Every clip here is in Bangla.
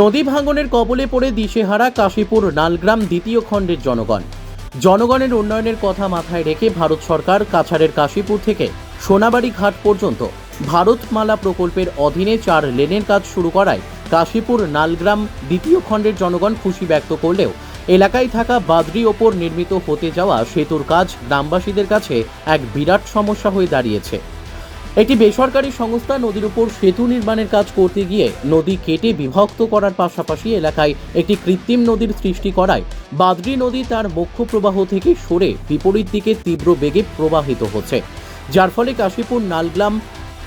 নদী ভাঙনের কবলে পড়ে দিশেহারা, কাশীপুর, নালগ্রাম দ্বিতীয় খণ্ডের জনগণ। জনগণের উন্নয়নের কথা মাথায় রেখে ভারত সরকার কাছাড়ের কাশীপুর থেকে সোনাবাড়ি ঘাট পর্যন্ত ভারতমালা প্রকল্পের অধীনে চার লেনের কাজ শুরু করায় কাশীপুর, নালগ্রাম দ্বিতীয় খণ্ডের জনগণ খুশি ব্যক্ত করলেও এলাকায় থাকা বাদরি ওপর নির্মিত হতে যাওয়া সেতুর কাজ গ্রামবাসীদের কাছে এক বিরাট সমস্যা হয়ে দাঁড়িয়েছে। একটি বেসরকারি সংস্থা নদীর উপর সেতু নির্মাণের কাজ করতে গিয়ে নদী কেটে বিভক্ত করার পাশাপাশি এলাকায় একটি কৃত্রিম নদীর সৃষ্টি করায় বাদরি নদী তার মুখ্য প্রবাহ থেকে সরে বিপরীত দিকে তীব্র বেগে প্রবাহিত হচ্ছে। যার ফলে কাশীপুর নালগ্রাম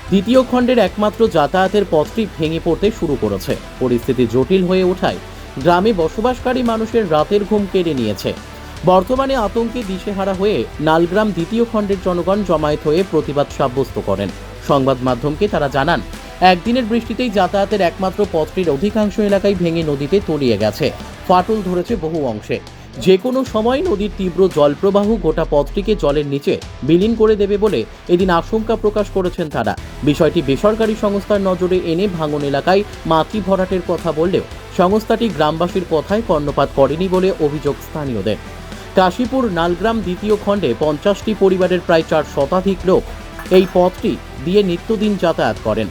দ্বিতীয় খণ্ডের একমাত্র যাতায়াতের পথটি ভেঙে পড়তে শুরু করেছে। পরিস্থিতি জটিল হয়ে ওঠায় গ্রামে বসবাসকারী মানুষের রাতের ঘুম কেড়ে নিয়েছে। বর্তমানে আতঙ্কে দিশেহারা হয়ে নালগ্রাম দ্বিতীয় খণ্ডের জনগণ জমায়েত হয়ে প্রতিবাদ সাব্যস্ত করেন। সংবাদ মাধ্যমকে তারা জানান, একদিনের বৃষ্টিতেই যাতায়াতের একমাত্র পথটির অধিকাংশ এলাকায় ভেঙে নদীতে তলিয়ে গেছে, ফাটল ধরেছে বহু অংশে। যে কোনো সময় নদীর তীব্র জলপ্রবাহ গোটা পথটিকে জলের নিচে বিলীন করে দেবে বলে এদিন আশঙ্কা প্রকাশ করেছেন তারা। বিষয়টি বেসরকারি সংস্থার নজরে এনে ভাঙন এলাকায় মাটি ভরাটের কথা বললেও সংস্থাটি গ্রামবাসীর কথায় কর্ণপাত করেনি বলে অভিযোগ স্থানীয়দের। কাশীপুর নালগ্রাম দ্বিতীয় খণ্ডে পঞ্চাশটি পরিবারের প্রায় চার শতাধিক লোক এই পথটি দিয়ে নিত্যদিন যাতায়াত করেন।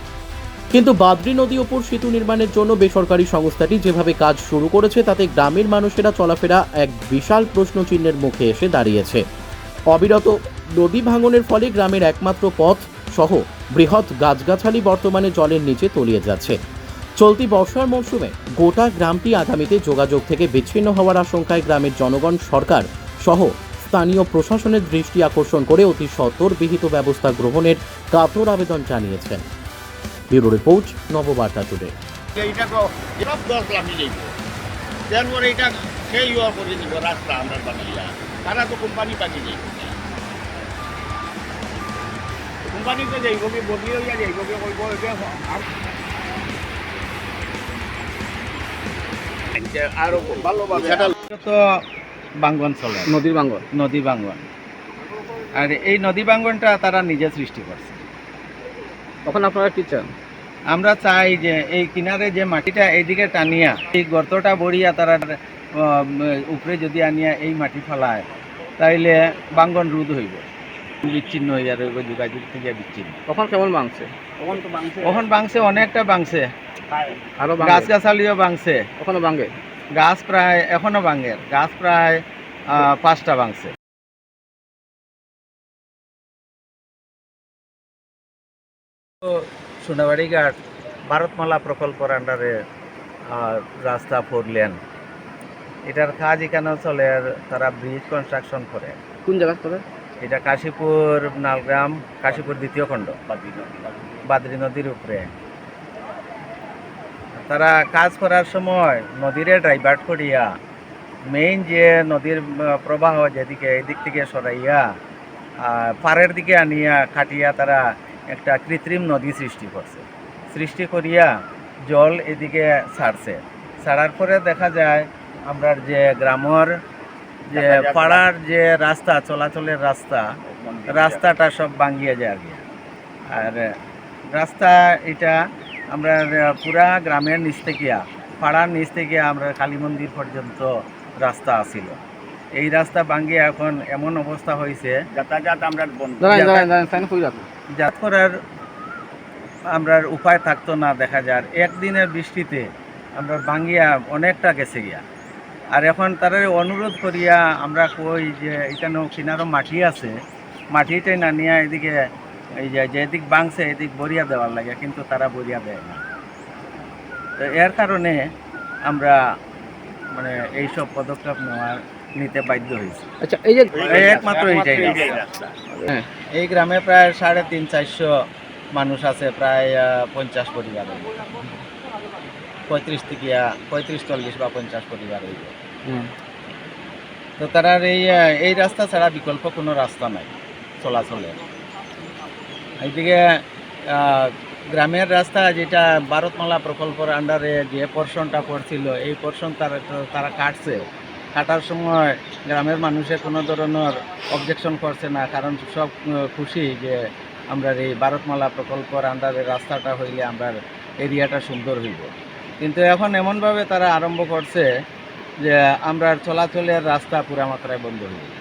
কিন্তু বাদরি নদী ওপর সেতু নির্মাণের জন্য বেসরকারি সংস্থাটি যেভাবে কাজ শুরু করেছে, তাতে গ্রামের মানুষেরা চলাফেরা এক বিশাল প্রশ্নচিহ্নের মুখে এসে দাঁড়িয়েছে। অবিরত নদী ভাঙনের ফলে গ্রামের একমাত্র পথ সহ বৃহৎ গাছগাছালি বর্তমানে জলের নিচে তলিয়ে যাচ্ছে। চলতি বর্ষার মৌসুমে গোটা গ্রামটি আগামীতে যোগাযোগ থেকে বিচ্ছিন্ন হওয়ার আশঙ্কায় গ্রামের জনগণ, সরকার সহ স্থানীয় প্রশাসনের দৃষ্টি আকর্ষণ করে অতি সত্বর বিহিত ব্যবস্থা গ্রহণের কাতর আবেদন জানিয়েছেন। Bureau report, Nababarta today. ইয়া কোম্পানি যে আরও ভালোভাবে তো বাঙ্গন চলে। নদীর বাঙ্গন নদী বাঙ্গন আর এই নদী বাঙ্গনটা তারা নিজে সৃষ্টি করছে। তখন আপনারা কি চান? আমরা চাই যে এই কিনারে যে মাটিটা এইদিকে টানিয়া এই গর্তটা বড়িয়া তারা উপরে যদি আনিয়া এই মাটি ফেলায় তাইলে বাঙ্গন রোধ হইব। বিচ্ছিন্ন হইয়া রইব যোগাযোগ থেকে বিচ্ছিন্ন। তখন কেমন মাংছে তখন তো বাংছে বাংছে অনেকটা বাংছে গাছ গাছালিও বাংছে কখনো বাঙ্গে গাছ প্রায় এখনও বাঙ্গের গাছ প্রায় পাঁচটা বাংছে তো সোনাবাড়ি ঘাট ভারতমালা প্রকল্পের আন্ডারে রাস্তা ফোর লেন এটার কাজ এখানে চলে আর তারা ব্রিজ কনস্ট্রাকশন করে। কোন জায়গা করে এটা কাশীপুর নালগ্রাম কাশীপুর দ্বিতীয় খণ্ড। বাদরি নদীর উপরে। তারা কাজ করার সময় নদীরে ড্রাইভার্ট করিয়া মেইন যে নদীর প্রবাহ যেদিকে এদিক থেকে সরাইয়া পাড়ের দিকে আনিয়া কাটিয়া তারা একটা কৃত্রিম নদী সৃষ্টি করছে। সৃষ্টি করিয়া জল এদিকে ছাড়ছে। ছাড়ার পরে দেখা যায় আমরা যে গ্রামের যে পাড়ার যে রাস্তা চলাচলের রাস্তা রাস্তাটা সব ভাঙ্গিয়ে যায় আর কি। আর রাস্তা এটা আমরা পুরা গ্রামের নিচ থেকে পাড়ার নিচ থেকে আমরা কালী মন্দির পর্যন্ত রাস্তা আছিল। এই রাস্তা ভাঙ্গিয়ে এখন এমন অবস্থা হয়েছে যাতায়াত আমরা যাত করার আমরা উপায় থাকতো না দেখা যায়। একদিনের বৃষ্টিতে আমরা ভাঙ্গিয়া অনেকটা গেছে গিয়া। আর এখন তারা অনুরোধ করিয়া আমরা কই যে এখানেও কিনারও মাটি আছে। মাটিটাই না নিয়ে এদিকে এই যে যেদিক বাংছে এদিক বরিয়া দেওয়ার লাগে কিন্তু তারা বরিয়া দেয় না। তো এর কারণে আমরা মানে এইসব পদক্ষেপ নেওয়ার নিতে বাধ্য হয়েছি। আচ্ছা এই যে একমাত্র এইটাই হ্যাঁ এই গ্রামে প্রায় সাড়ে তিন চারশো মানুষ আছে প্রায় পঞ্চাশ পরিবার। পঁয়ত্রিশ থেকে পঁয়ত্রিশ চল্লিশ বা পঞ্চাশ পরিবার। হইবে হুম। তো তার এই এই রাস্তা ছাড়া বিকল্প কোনো রাস্তা নাই চলাচলে এইদিকে গ্রামের রাস্তা যেটা ভারতমালা প্রকল্পের আন্ডারে যে পোর্শনটা পড়ছিল, এই পোর্শন তারা তারা কাটছে। কাটার সময় গ্রামের মানুষে কোনো ধরনের অবজেকশন করছে না, কারণ সব খুশি যে আমরা এই ভারতমালা প্রকল্পের আন্ডারে রাস্তাটা হইলে আমরা এরিয়াটা সুন্দর হইব। কিন্তু এখন এমনভাবে তারা আরম্ভ করছে যে আমরা চলাচলের রাস্তা পুরা মাত্রায় বন্ধ হয়ে